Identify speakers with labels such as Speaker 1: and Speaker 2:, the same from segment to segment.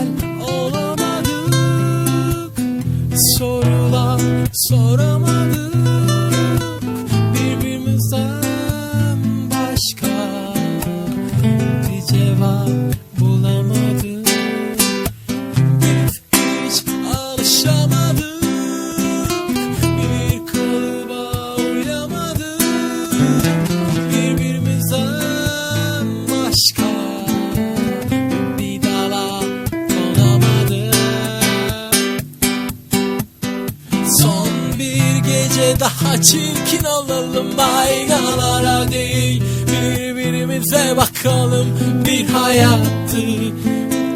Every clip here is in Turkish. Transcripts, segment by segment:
Speaker 1: güzel olamadık. Sorular soramadık. Birbirimizden başka bir cevap bulamadık. Biz hiç alışamadık. Daha çirkin olalım. Aynalara değil Birbirimize bakalım. Bir hayattı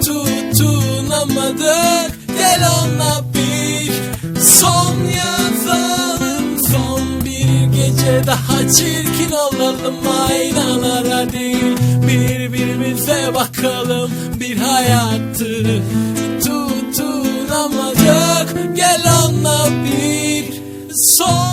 Speaker 1: Tutunamadık. Gel onunla bir son yazalım. Son bir gece daha çirkin olalım. Aynalara değil Birbirimize bakalım. Bir hayattı tutunamadık. Gel onunla bir son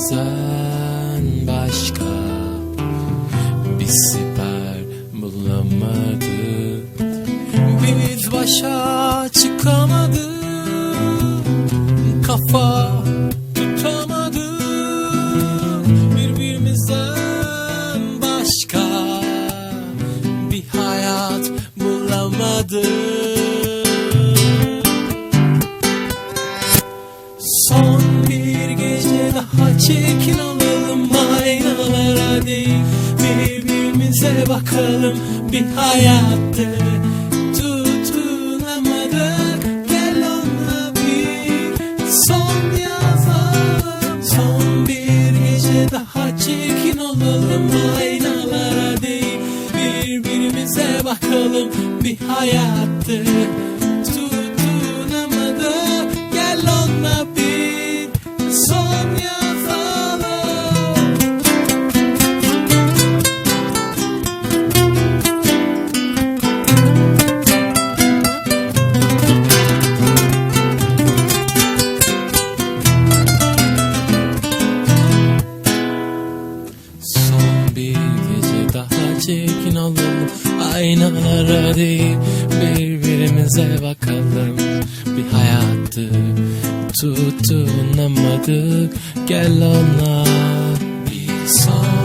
Speaker 1: Birbirimizden başka Bir siper bulamadık Biz başa çıkamadık Kafa Birbirimize bakalım bir hayattı Tutunamadık gel onunla bir son yazalım Son bir gece daha çirkin olalım. Aynalara değil Birbirimize bakalım bir hayattı Aynalara değil birbirimize bakalım. Bir hayattı tutunamadık. Gel ona bir son